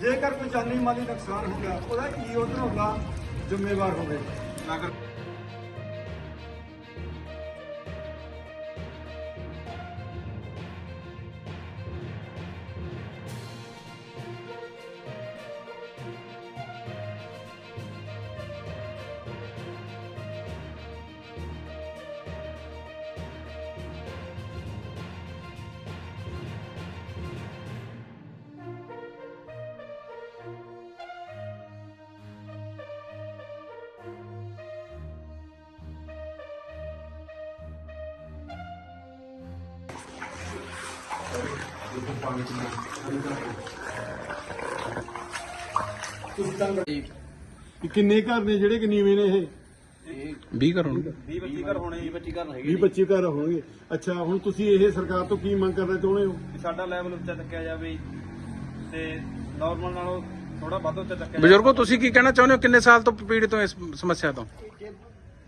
ਜੇਕਰ ਕੋਈ ਜਾਨੀ ਮਾਲੀ ਨੁਕਸਾਨ ਹੋ ਗਿਆ ਉਹਦਾ ਕੀ ਉਹਦਾ ਹੁੰਦਾ ਜ਼ਿੰਮੇਵਾਰ ਹੋਵੇ? ਨਗਰ ਕਿੰਨੇ ਘਰ ਨੇ ਜਿਹੜੇ ਕਿ ਨੀਵੇਂ ਨੇ ਇਹ? 20 ਕਰੋੜ 20 25 ਘਰ ਹੋਣੇ 20 25 ਘਰ ਹੈਗੇ 20 25 ਘਰ ਹੋਣਗੇ। ਅੱਛਾ ਹੁਣ ਤੁਸੀਂ ਇਹ ਸਰਕਾਰ ਤੋਂ ਕੀ ਮੰਗ ਕਰਨਾ ਚਾਹੁੰਦੇ ਹੋ? ਸਾਡਾ ਲੈਵਲ ਉੱਚਾ ਚੱਕਿਆ ਜਾਵੇ ਤੇ ਨਾਰਮਲ ਨਾਲੋਂ ਥੋੜਾ ਵੱਧ ਉੱਚਾ ਚੱਕਿਆ ਜਾਵੇ। ਬਜ਼ੁਰਗੋ ਤੁਸੀਂ ਕੀ ਕਹਿਣਾ ਚਾਹੁੰਦੇ ਹੋ? ਕਿੰਨੇ ਸਾਲ ਤੋਂ ਪੀੜਿਤ ਹੋ ਇਸ ਸਮੱਸਿਆ ਤੋਂ?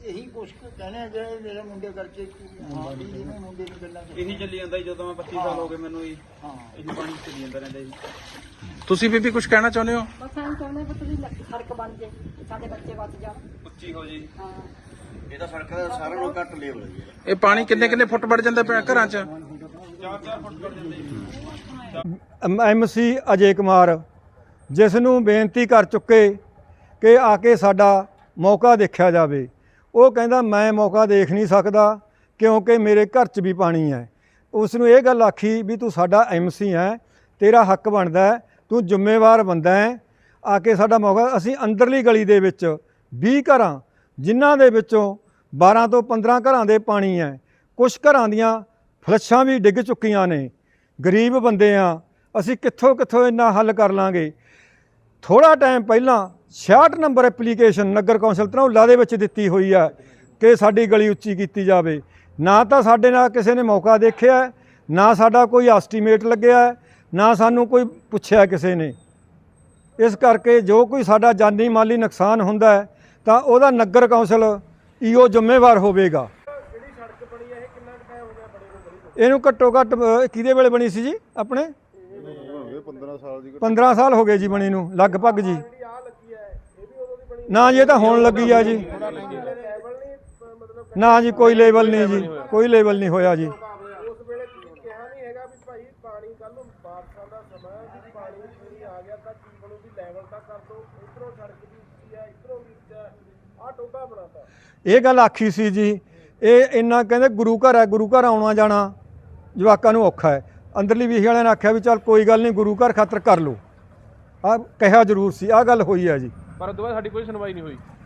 ਇਹੀ ਕੁਛ ਕੁ ਕਹਿਣਾ ਜਿਹੜੇ ਮੇਰੇ ਮੁੰਡੇ ਕਰਕੇ ਕਿ ਹਾਂ ਵੀ ਜਿਹਨੇ ਮੁੰਡੇ ਨੂੰ ਗੱਲਾਂ ਕਰ ਇਹੀ ਚੱਲੀ ਜਾਂਦਾ ਜੀ ਜਦੋਂ ਮੈਂ 25 ਸਾਲ ਹੋ ਗਏ ਮੈਨੂੰ ਜੀ ਹਾਂ। ਇਹੀ ਪਾਣੀ ਚੱਲੀ ਜਾਂਦਾ ਰਹਿੰਦਾ ਜੀ। ਤੁਸੀਂ ਬੀਬੀ ਕੁਝ ਕਹਿਣਾ ਚਾਹੁੰਦੇ ਹੋ? ਬਸ ਐਂ ਚਾਹੁੰਦੇ ਪੁੱਤ ਵੀ ਸੜਕ ਬਣ ਜੇ ਸਾਡੇ ਬੱਚੇ ਬਚ ਜਾਣ। ਉੱਚੀ ਹੋ ਜੀ। ਹਾਂ। ਇਹ ਤਾਂ ਸੜਕ ਦਾ ਸਾਰਿਆਂ ਨੂੰ ਘੱਟ ਲੈਵਲ ਹੈ ਇਹ ਪਾਣੀ ਕਿੰਨੇ ਕਿੰਨੇ ਫੁੱਟ ਵੜ ਜਾਂਦਾ ਪਿਆ ਘਰਾਂ 'ਚ? 4-4 ਫੁੱਟ ਕਰ ਜਾਂਦੇ ਜੀ। ਐਮਸੀ ਅਜੇ ਕੁਮਾਰ ਜਿਸ ਨੂੰ ਬੇਨਤੀ ਕਰ ਚੁੱਕੇ ਕਿ ਆ ਕੇ ਸਾਡਾ ਮੌਕਾ ਦੇਖਿਆ ਜਾਵੇ। ਉਹ ਕਹਿੰਦਾ, ਮੈਂ ਮੌਕਾ ਦੇਖ ਨਹੀਂ ਸਕਦਾ ਕਿਉਂਕਿ ਮੇਰੇ ਘਰ 'ਚ ਵੀ ਪਾਣੀ ਹੈ। ਉਸ ਨੂੰ ਇਹ ਗੱਲ ਆਖੀ ਵੀ ਤੂੰ ਸਾਡਾ ਐਮਸੀ ਹੈ, ਤੇਰਾ ਹੱਕ ਬਣਦਾ ਤੂੰ ਜ਼ਿੰਮੇਵਾਰ ਬੰਦਾ ਹੈ। ਆ ਕੇ ਸਾਡਾ ਮੌਕਾ, ਅਸੀਂ ਅੰਦਰਲੀ ਗਲੀ ਦੇ ਵਿੱਚ 20 ਘਰਾਂ, ਜਿਨ੍ਹਾਂ ਦੇ ਵਿੱਚੋਂ 12 ਤੋਂ 15 ਘਰਾਂ ਦੇ ਪਾਣੀ ਹੈ ਕੁਝ ਘਰਾਂ ਦੀਆਂ ਫਲੱਸ਼ਾਂ ਵੀ ਡਿੱਗ ਚੁੱਕੀਆਂ ਨੇ। ਗਰੀਬ ਬੰਦੇ ਆ, ਅਸੀਂ ਕਿੱਥੋਂ ਕਿੱਥੋਂ ਇੰਨਾ ਹੱਲ ਕਰ ਲਾਂਗੇ? ਥੋੜਾ ਟਾਈਮ ਪਹਿਲਾਂ 66 ਨੰਬਰ ਐਪਲੀਕੇਸ਼ਨ ਨਗਰ ਕੌਂਸਲ ਧਨੌਲਾ ਦੇ ਵਿੱਚ ਦਿੱਤੀ ਹੋਈ ਹੈ ਕਿ ਸਾਡੀ ਗਲੀ ਉੱਚੀ ਕੀਤੀ ਜਾਵੇ। ਨਾ ਤਾਂ ਸਾਡੇ ਨਾਲ ਕਿਸੇ ਨੇ ਮੌਕਾ ਦੇਖਿਆ, ਨਾ ਸਾਡਾ ਕੋਈ ਐਸਟੀਮੇਟ ਲੱਗਿਆ, ਨਾ ਸਾਨੂੰ ਕੋਈ ਪੁੱਛਿਆ ਕਿਸੇ ਨੇ। ਇਸ ਕਰਕੇ ਜੋ ਕੋਈ ਸਾਡਾ ਜਾਨੀ ਮਾਲੀ ਨੁਕਸਾਨ ਹੁੰਦਾ ਤਾਂ ਉਹਦਾ ਨਗਰ ਕੌਂਸਲ ਈਓ ਜ਼ਿੰਮੇਵਾਰ ਹੋਵੇਗਾ। ਇਹਨੂੰ ਘੱਟੋ ਘੱਟ ਕਿਹਦੇ ਵੇਲੇ ਬਣੀ ਸੀ ਜੀ ਆਪਣੇ? 15 ਸਾਲ ਹੋ ਗਏ ਜੀ ਬਣੀ ਨੂੰ ਲਗਭਗ ਜੀ। ਨਾ ਜੀ ਇਹ ਤਾਂ ਹੋਣ ਲੱਗੀ ਆ ਜੀ। ਨਾ ਜੀ ਕੋਈ ਲੈਵਲ ਨਹੀਂ ਜੀ ਕੋਈ ਲੈਵਲ ਨਹੀਂ ਹੋਇਆ ਜੀ। ਉਸ ਵੇਲੇ ਤੁਸੀਂ ਕਿਹਾ ਨਹੀਂ ਹੈਗਾ ਵੀ ਭਾਈ ਪਾਣੀ ਕੱਲ ਨੂੰ ਬਾਰਿਸ਼ਾਂ ਦਾ ਸਮਾਂ ਹੈ ਵੀ ਪਾਣੀ ਪੂਰੀ ਆ ਗਿਆ ਤਾਂ ਕੀ ਬਣੂ ਵੀ ਲੈਵਲ ਤਾਂ ਕਰ ਦੋ ਇਧਰੋਂ ਸੜਕ ਦੀ ਉੱਚੀ ਆ ਇਧਰੋਂ ਵੀ ਉੱਚਾ ਆ ਟੋਭਾ ਬਣਾਤਾ। ਇਹ ਗੱਲ ਆਖੀ ਸੀ ਜੀ ਇਹ ਇੰਨਾ ਕਹਿੰਦੇ ਗੁਰੂ ਘਰ ਹੈ ਗੁਰੂ ਘਰ ਆਉਣਾ ਜਾਣਾ ਜਵਾਕਾਂ ਨੂੰ ਔਖਾ ਹੈ। ਅੰਦਰਲੀ ਵੀਹ ਵਾਲਿਆਂ ਨੇ ਆਖਿਆ ਵੀ ਚੱਲ ਕੋਈ ਗੱਲ ਨਹੀਂ, ਗੁਰੂ ਘਰ ਖਾਤਰ ਕਰ ਲਓ। ਆ ਕਿਹਾ ਜ਼ਰੂਰ ਸੀ ਆ ਗੱਲ ਹੋਈ ਹੈ ਜੀ। ਪਰ ਉਦੋਂ ਬਾਅਦ ਸਾਡੀ ਕੋਈ ਸੁਣਵਾਈ ਨਹੀਂ ਹੋਈ।